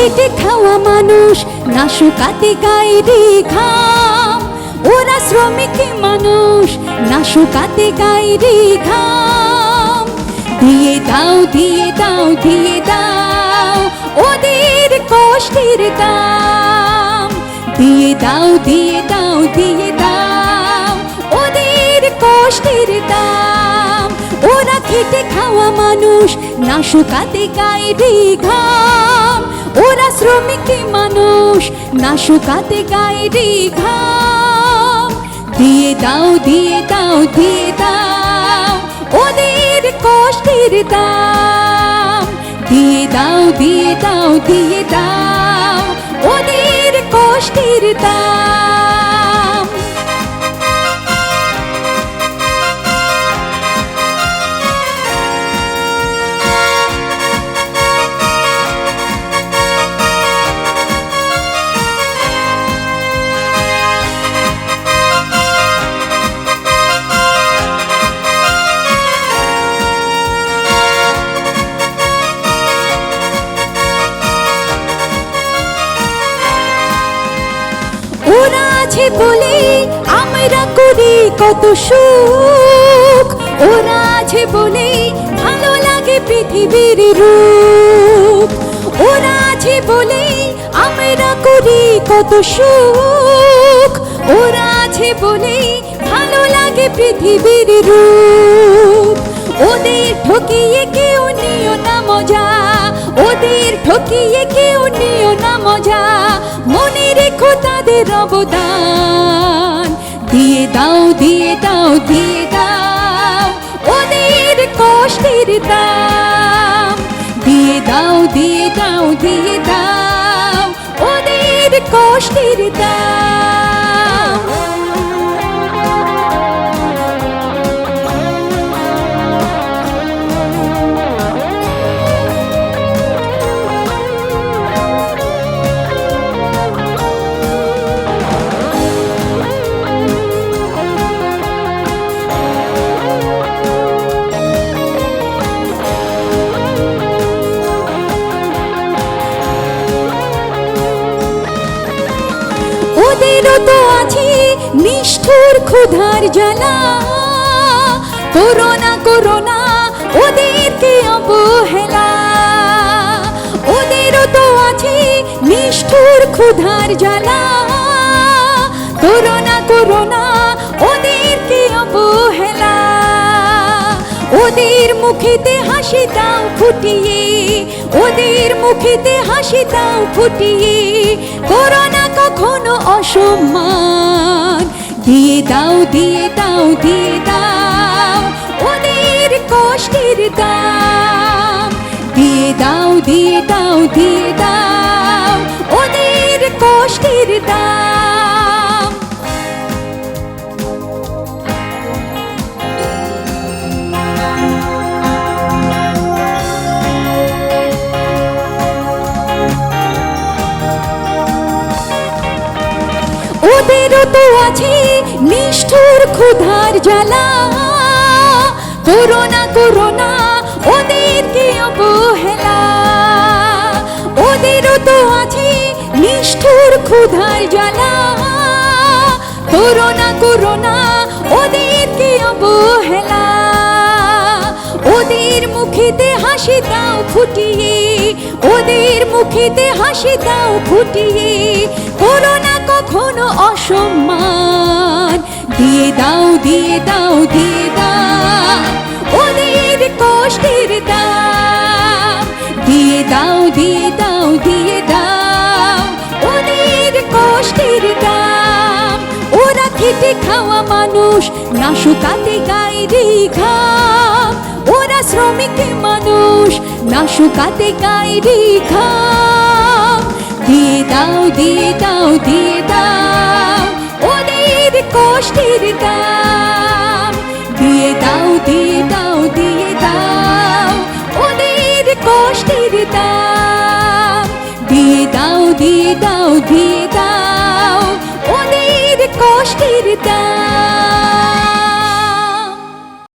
খেটে খাওয়া মানুষ, না শুকাতে গায়ে রে ঘাম। ওরা শ্রমিক মানুষ, না শুকাতে গায়ে রে ঘাম। দিয়ে দাও দিয়ে দাও দিয়ে দাও, ওদের কষ্টের দাম। দিয়ে দাও দিয়ে দাও দিয়ে দাও ওদের কষ্টের দাম। ওরা খেটে খাওয়া মানুষ, না শুকাতে গায়ে রে ঘাম। ওরা শ্রমিক মানুষ, না শুকাতে গায়ে রে ঘাম দিয়ে দাও দিয়ে দাও দিয়ে দাও, ওদের কষ্টের দাম। দিয়ে দাও দিয়ে দাও দিয়ে দাও, ওদের কষ্টের দাম। আছে বলে, আমরা করি কত সুখ। ওরা আছে বলে ভালো লাগে পৃথিবীর রূপ। ওরা আছে বলে আমরা করি কত সুখ। ওরা আছে বলে ভালো লাগে পৃথিবীর রূপ। ওদের ঠকিয়ে কেউ নিও না মজা। ওদের ঠকিয়ে কেউ নিও না মজা। মনে রেখো তাদের অবদান। দিয়ে দাও দিয়ে দাও দিয়ে দাও ওদের কষ্টের দাম। দিয়ে দাও দিয়ে দাও দিয়ে দাও ওদের কষ্টের দাম। ওদেরও আছি, নিষ্ঠুর ক্ষুধার জ্বালা করোনা করোনা, ওদেরকে অবহেলা। ওদেরও তো আছে, নিষ্ঠুর ক্ষুধার জ্বালা করোনা করোনা, ওদেরকে অবহেলা। ওদের মুখেতে হাসি দাও ফুটিয়ে, ওদের মুখেতে হাসি দাও ফুটিয়ে, করোনা কখনো অসম্মান। দিয়ে দাও দিয়ে দাও দিয়ে দাও, ওদের কষ্টের দাম। দিয়ে দাও দিয়ে দাও দিয়ে দাও, ওদের কষ্টের দাম। ওদেরও তো আছে, নিষ্ঠুর ক্ষুধার জ্বালা। করোনা করোনা, ওদেরকে অবহেলা। ওদেরও তো আছে, নিষ্ঠুর ক্ষুধার জ্বালা। করোনা করোনা, ওদেরকে অবহেলা। ওদের মুখেতে হাসি দাও ফুটিয়ে, ওদের মুখেতে হাসি দাও ফুটিয়ে। করোনা কখনো অসম্মান, দিয়ে দাও দিয়ে দাও দিয়ে দাও। ওদের কষ্টের দাম, দিয়ে দাও দিয়ে দাও দিয়ে দাও। ওদের কষ্টের দাম, ওরা খেটে খাওয়া মানুষ, না শুকাতে গায়ে ঘাম ওরা শ্রমিক মানুষ? না শুকাতে গায়ে রে ঘাম দিয়ে দাও দিয়ে দাও দিয়ে দাও ওদের কষ্টের দাম। দিয়ে দাও দিয়ে দাও দিয়ে দাও ওদের কষ্টের দাম। দিয়ে দাও দিয়ে দাও দিয়ে দাও।